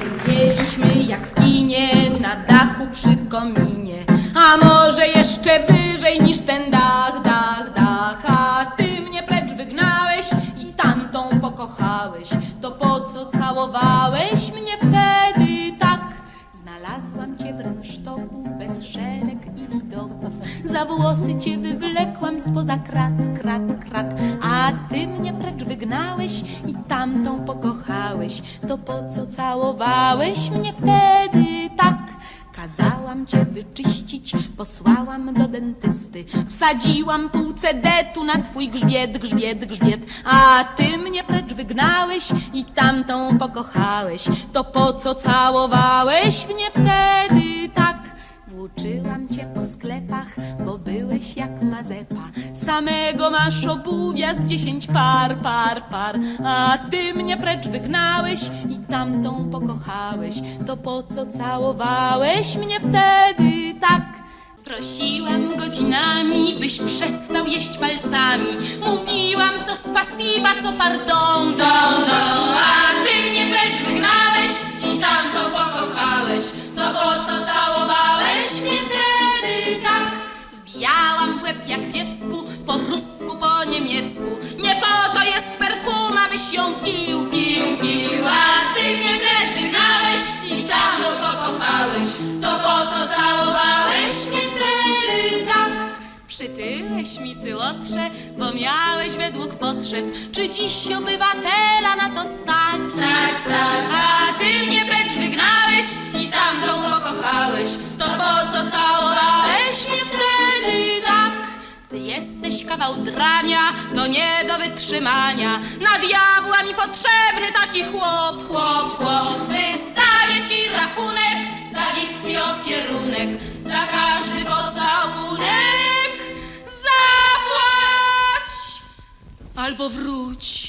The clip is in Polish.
Siedzieliśmy jak w kinie na dachu przy kominie. A może jeszcze wyżej niż ten dach, dach, dach. A ty mnie precz wygnałeś i tamtą pokochałeś. To po co całowałeś mnie wtedy tak? Znalazłam cię w rynsztoku bez widoków Za włosy cię wywlekłam spoza krat, krat, krat. A ty mnie precz wygnałeś i tamtą pokochałeś. To po co całowałeś mnie wtedy? Tak? Kazałam cię wyczyścić, posłałam do dentysty. Wsadziłam pół cedetu na twój grzbiet, grzbiet, grzbiet. A ty mnie precz wygnałeś i tamtą pokochałeś. To po co całowałeś mnie wtedy? Włóczyłam cię po sklepach, bo byłeś jak Mazepa. Samego masz obuwia z dziesięć par, par, par. A ty mnie precz wygnałeś i tamtą pokochałeś. To po co całowałeś mnie wtedy tak? Prosiłam godzinami, byś przestał jeść palcami. Mówiłam co spasiba, co pardon, don, don A Wbijałam w łeb jak dziecku, po rusku, po niemiecku Nie po to jest perfuma, byś ją pił, pił, pił A ty mnie precz wygnałeś i tamtą pokochałeś To po co całowałeś mnie wtedy tak? Przytyłeś mi ty łotrze, bo miałeś według potrzeb Czy dziś obywatela na to stać? Stać, stać. A ty mnie precz wygnałeś Ty jesteś kawał drania, to nie do wytrzymania. Na diabła mi potrzebny taki chłop, chłop, chłop. Wystawię ci rachunek za nikt opierunek. Za każdy pocałunek Zapłać. Albo wróć